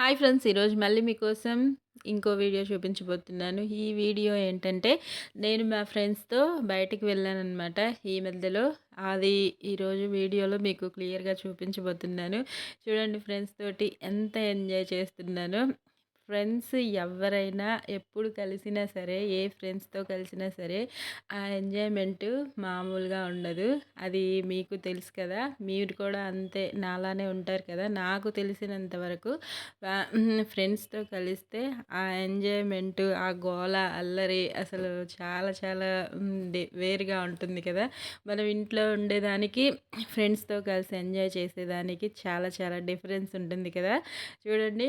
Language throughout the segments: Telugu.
హాయ్ ఫ్రెండ్స్ ఈరోజు మళ్ళీ మీకోసం ఇంకో వీడియో చూపించబోతున్నాను. ఈ వీడియో ఏంటంటే నేను మా ఫ్రెండ్స్తో బయటికి వెళ్ళానమాట ఈ మధ్యలో అది ఈరోజు వీడియోలో మీకు క్లియర్గా చూపించబోతున్నాను. చూడండి ఫ్రెండ్స్ తోటి ఎంత ఎంజాయ్ చేస్తున్నాను. ఫ్రెండ్స్ ఎవరైనా ఎప్పుడు కలిసినా సరే ఏ ఫ్రెండ్స్తో కలిసినా సరే ఆ ఎంజాయ్మెంట్ మామూలుగా ఉండదు. అది మీకు తెలుసు కదా మీరు కూడా అంతే నాలానే ఉంటారు కదా. నాకు తెలిసినంత వరకు ఫ్రెండ్స్తో కలిస్తే ఆ ఎంజాయ్మెంట్ ఆ గోల అల్లరి అసలు చాలా చాలా వేరుగా ఉంటుంది కదా. మనం ఇంట్లో ఉండేదానికి ఫ్రెండ్స్తో కలిసి ఎంజాయ్ చేసేదానికి చాలా చాలా డిఫరెన్స్ ఉంటుంది కదా. చూడండి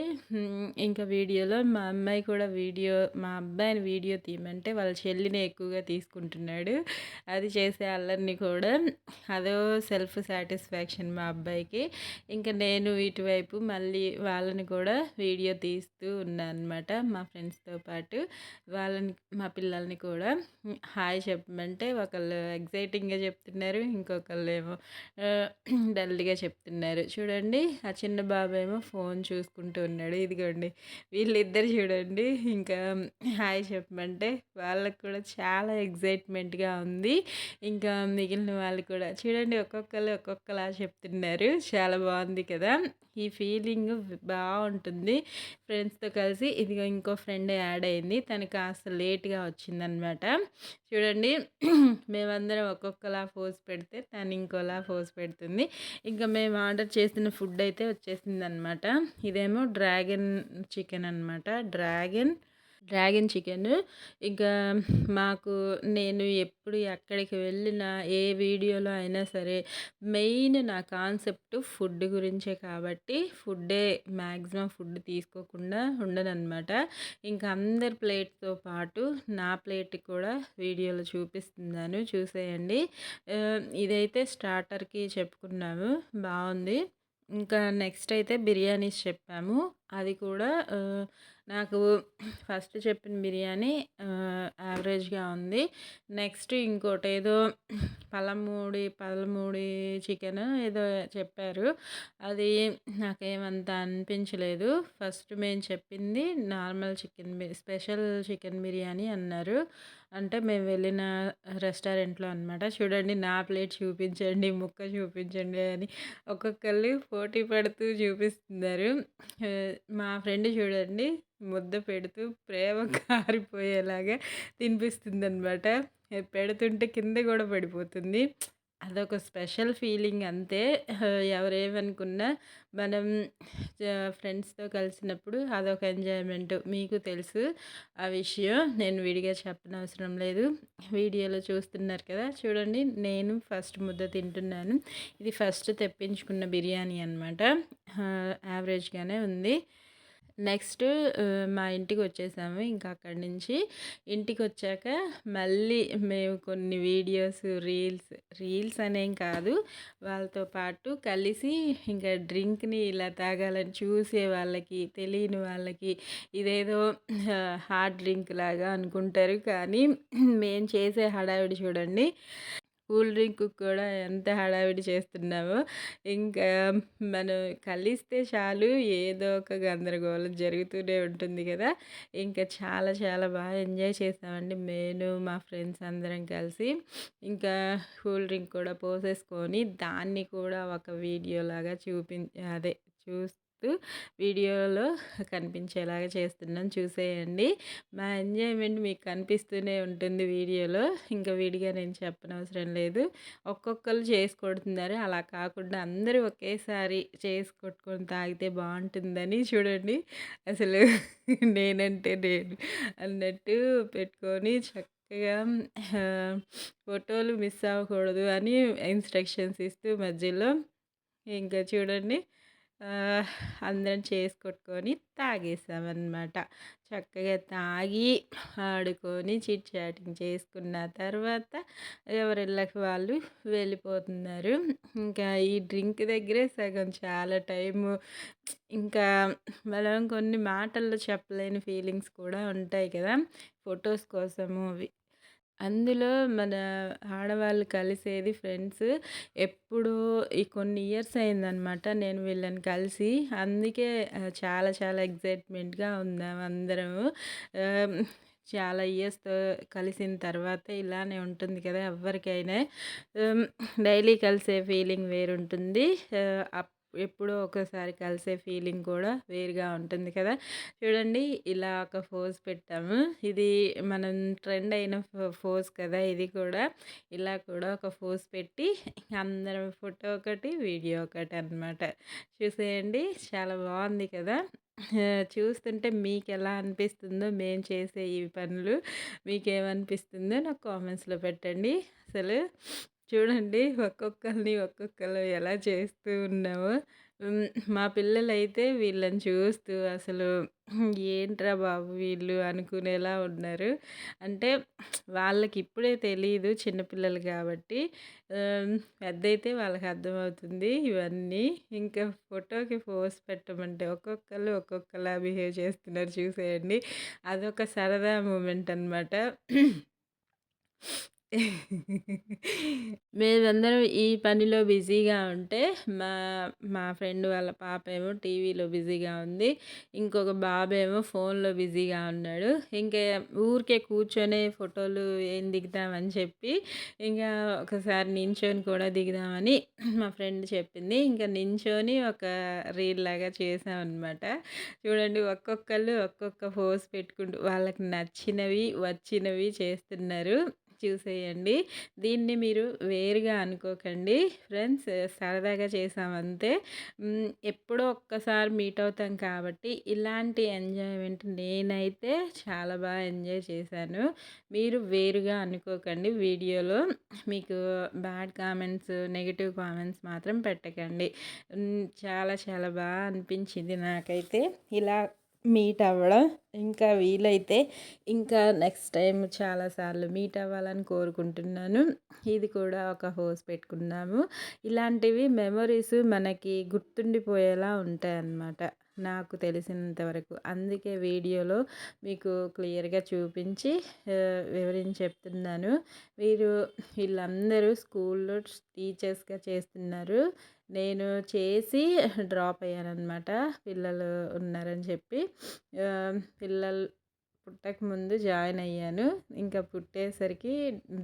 ఇంకా వీడియో వీడియోలో మా అమ్మాయి కూడా వీడియో మా అబ్బాయిని వీడియో తీయమంటే వాళ్ళ చెల్లిని ఎక్కువగా తీసుకుంటున్నాడు. అది చేసే అల్లరిని కూడా అదో సెల్ఫ్ సాటిస్ఫాక్షన్ మా అబ్బాయికి. ఇంకా నేను ఇటువైపు మళ్ళీ వాళ్ళని కూడా వీడియో తీస్తూ ఉన్నాను అనమాట మా ఫ్రెండ్స్తో పాటు. వాళ్ళని మా పిల్లల్ని కూడా హాయ్ చెప్పమంటే ఒకళ్ళు ఎగ్జైటింగ్గా చెప్తున్నారు ఇంకొకళ్ళు ఏమో డల్గా చెప్తున్నారు. చూడండి ఆ చిన్న బాబు ఏమో ఫోన్ చూసుకుంటూ ఉన్నాడు. ఇదిగోండి వీళ్ళిద్దరు చూడండి. ఇంకా హాయ్ చెప్పమంటే వాళ్ళకు కూడా చాలా ఎగ్జైట్మెంట్గా ఉంది. ఇంకా మిగిలిన వాళ్ళు కూడా చూడండి ఒక్కొక్కరు ఒక్కొక్కలా చెప్తున్నారు. చాలా బాగుంది కదా. ఈ ఫీలింగ్ బాగుంటుంది. ఫ్రెండ్స్తో కలిసి ఇదిగో ఇంకో ఫ్రెండ్ యాడ్ అయింది. తను కాస్త లేట్గా వచ్చిందనమాట. చూడండి మేమందరం ఒక్కొక్కలా ఫోర్స్ పెడితే తను ఇంకోలా ఫోర్స్ పెడుతుంది. ఇంకా మేము ఆర్డర్ చేసిన ఫుడ్ అయితే వచ్చేసింది అనమాట ఇదేమో డ్రాగన్ చికెన్ అనమాట డ్రాగన్ డ్రాగన్ చికెన్. ఇంకా మాకు నేను ఎప్పుడు ఎక్కడికి వెళ్ళినా ఏ వీడియోలో అయినా సరే మెయిన్ నా కాన్సెప్ట్ ఫుడ్ గురించే కాబట్టి ఫుడ్డే మ్యాక్సిమం ఫుడ్ తీసుకోకుండా ఉండదన్నమాట ఇంకా అందరి ప్లేట్తో పాటు నా ప్లేట్ కూడా వీడియోలో చూపిస్తున్నాను. చూసేయండి. ఇదైతే స్టార్టర్కి చెప్పుకున్నాము. బాగుంది. ఇంకా నెక్స్ట్ అయితే బిర్యానీస్ చెప్పాము. అది కూడా నాకు ఫస్ట్ చెప్పిన బిర్యానీ యావరేజ్గా ఉంది. నెక్స్ట్ ఇంకోటి ఏదో పలమూడి పలమూడి చికెన్ ఏదో చెప్పారు. అది నాకేమంత అనిపించలేదు. ఫస్ట్ మేము చెప్పింది normal chicken special chicken biryani అన్నారు. అంటే మేము వెళ్ళిన రెస్టారెంట్లో అనమాట చూడండి నా ప్లేట్ చూపించండి ముక్క చూపించండి అని ఒక్కొక్కళ్ళు పోటీ పడుతూ చూపిస్తున్నారు. మా ఫ్రెండ్ చూడండి ముద్ద పెడుతూ ప్రేమ కారిపోయేలాగా తినిపిస్తుంది అనమాట పెడుతుంటే కింద కూడా పడిపోతుంది. అదొక స్పెషల్ ఫీలింగ్ అంతే. ఎవరేమనుకున్నా మనం ఫ్రెండ్స్తో కలిసినప్పుడు అదొక ఎంజాయ్మెంట్. మీకు తెలుసు ఆ విషయం. నేను విడిగా చెప్పనవసరం లేదు. వీడియోలో చూస్తున్నారు కదా. చూడండి నేను ఫస్ట్ ముద్ద తింటున్నాను. ఇది ఫస్ట్ తెప్పించుకున్న బిర్యానీ అనమాట యావరేజ్గానే ఉంది. నెక్స్ట్ మా ఇంటికి వచ్చేసాము ఇంకా అక్కడి నుంచి ఇంటికి వచ్చాక మళ్ళీ మేము కొన్ని వీడియోస్ రీల్స్ రీల్స్ అనేం కాదు. వాళ్ళతో పాటు కలిసి ఇంకా డ్రింక్ని ఇలా తాగాలని చూసే వాళ్ళకి తెలియని వాళ్ళకి ఇదేదో హార్డ్ డ్రింక్ లాగా అనుకుంటారు. కానీ మేము చేసే హడావిడి చూడండి కూల్ డ్రింక్ కూడా ఎంత హడావిడి చేస్తున్నామో. ఇంకా మనం కలిస్తే చాలు ఏదో ఒక గందరగోళం జరుగుతూనే ఉంటుంది కదా. ఇంకా చాలా చాలా బాగా ఎంజాయ్ చేసామండి నేను మా ఫ్రెండ్స్ అందరం కలిసి. ఇంకా కూల్ డ్రింక్ కూడా పోసేసుకొని దాన్ని కూడా ఒక వీడియో లాగా చూపి అదే చూస్ వీడియోలో కనిపించేలాగా చేస్తున్నాను. చూసేయండి. మా ఎంజాయ్మెంట్ మీకు కనిపిస్తూనే ఉంటుంది వీడియోలో. ఇంకా విడిగా నేను చెప్పనవసరం లేదు. ఒక్కొక్కరు చేసుకొడుతున్నారు అలా కాకుండా అందరూ ఒకేసారి చేసి కొట్టుకొని తాగితే బాగుంటుందని చూడండి. అసలు నేనంటే నేను అన్నట్టు పెట్టుకొని చక్కగా ఫోటోలు మిస్ అవ్వకూడదు అని ఇన్స్ట్రక్షన్స్ ఇస్తూ మధ్యలో. ఇంకా చూడండి. అందరం చేసుకొట్టుకొని తాగేసామన్నమాట. చక్కగా తాగి ఆడుకొని చిట్ చాటింగ్ చేసుకున్న తర్వాత ఎవరిళ్ళకి వాళ్ళు వెళ్ళిపోతున్నారు. ఇంకా ఈ డ్రింక్ దగ్గరే సగం చాలా టైము. ఇంకా మనం కొన్ని మాటల్లో చెప్పలేని ఫీలింగ్స్ కూడా ఉంటాయి కదా. ఫొటోస్ కోసము అందులో మన ఆడవాళ్ళు కలిసేది ఫ్రెండ్స్. ఎప్పుడూ ఈ కొన్ని ఇయర్స్ అయిందనమాట నేను వీళ్ళని కలిసి. అందుకే చాలా చాలా ఎగ్జైట్మెంట్గా ఉన్నాం అందరము చాలా ఇయర్స్తో కలిసిన తర్వాత ఇలానే ఉంటుంది కదా ఎవరికైనా. డైలీ కలిసే ఫీలింగ్ వేరుంటుంది. ఎప్పుడో ఒకసారి కలిసే ఫీలింగ్ కూడా వేరుగా ఉంటుంది కదా. చూడండి ఇలా ఒక ఫోజ్ పెట్టాము. ఇది మనం ట్రెండ్ అయిన ఫోజ్ కదా ఇది కూడా. ఇలా కూడా ఒక ఫోజ్ పెట్టి అందరం ఫోటో ఒకటి వీడియో ఒకటి అనమాట చూసేయండి. చాలా బాగుంది కదా. చూస్తుంటే మీకు ఎలా అనిపిస్తుందో మేము చేసే ఈ పనులు మీకేమనిపిస్తుందో నాకు కామెంట్స్లో పెట్టండి. అసలు చూడండి ఒక్కొక్కరిని ఒక్కొక్కరు ఎలా చేస్తూ ఉన్నామో మా పిల్లలైతే వీళ్ళని చూస్తూ అసలు ఏంట్రా బాబు వీళ్ళు అనుకునేలా ఉన్నారు. అంటే వాళ్ళకి ఇప్పుడే తెలియదు చిన్నపిల్లలు కాబట్టి. పెద్ద అయితే వాళ్ళకి అర్థమవుతుంది ఇవన్నీ. ఇంకా ఫోటోకి పోస్ పెట్టమంటే ఒక్కొక్కరు ఒక్కొక్కలా బిహేవ్ చేస్తున్నారు చూసేయండి. అదొక సరదా మూమెంట్ అనమాట మేమందరం ఈ పనిలో బిజీగా ఉంటే మా మా ఫ్రెండ్ వాళ్ళ పాప ఏమో టీవీలో బిజీగా ఉంది. ఇంకొక బాబేమో ఫోన్లో బిజీగా ఉన్నాడు. ఇంకా ఊరికే కూర్చొని ఫోటోలు ఏం దిగుతామని చెప్పి ఇంకా ఒకసారి నించొని కూడా దిగుదామని మా ఫ్రెండ్ చెప్పింది. ఇంకా నించొని ఒక రీల్ లాగా చేసామన్నమాట. చూడండి ఒక్కొక్కళ్ళు ఒక్కొక్క ఫోజ్ పెట్టుకుంటూ వాళ్ళకి నచ్చినవి వచ్చినవి చేస్తున్నారు. చూసేయండి. దీన్ని మీరు వేరుగా అనుకోకండి. ఫ్రెండ్స్ సరదాగా చేసామంతే ఎప్పుడో ఒక్కసారి మీట్ అవుతాం కాబట్టి ఇలాంటి ఎంజాయ్మెంట్ నేనైతే చాలా బాగా ఎంజాయ్ చేశాను. మీరు వేరుగా అనుకోకండి వీడియోలో. మీకు బ్యాడ్ కామెంట్స్ నెగిటివ్ కామెంట్స్ మాత్రం పెట్టకండి. చాలా చాలా బాగా అనిపించింది నాకైతే. ఇలా మీట్ అవ్వడం ఇంకా వీలైతే ఇంకా నెక్స్ట్ టైం చాలాసార్లు మీట్ అవ్వాలని కోరుకుంటున్నాను. ఇది కూడా ఒక హోస్ పెట్టుకున్నాము. ఇలాంటివి మెమరీస్ మనకి గుర్తుండిపోయేలా ఉంటాయి అన్నమాట నాకు తెలిసినంత వరకు. అందుకే వీడియోలో మీకు క్లియర్గా చూపించి వివరించి చెప్తున్నాను. వీరు వీళ్ళందరూ స్కూల్లో టీచర్స్గా చేస్తున్నారు. నేను చేసి డ్రాప్ అయ్యానమాట పిల్లలు ఉన్నారని చెప్పి. పిల్లలు పుట్టక ముందు జాయిన్ అయ్యాను. ఇంకా పుట్టేసరికి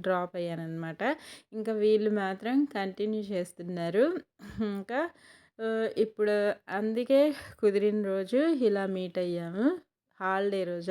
డ్రాప్ అయ్యాను అనమాట ఇంకా వీళ్ళు మాత్రం కంటిన్యూ చేస్తున్నారు. ఇంకా ఇప్పుడు అందుకే కుదిరిన రోజు ఇలా మీట్ అయ్యాము. హాలిడే రోజు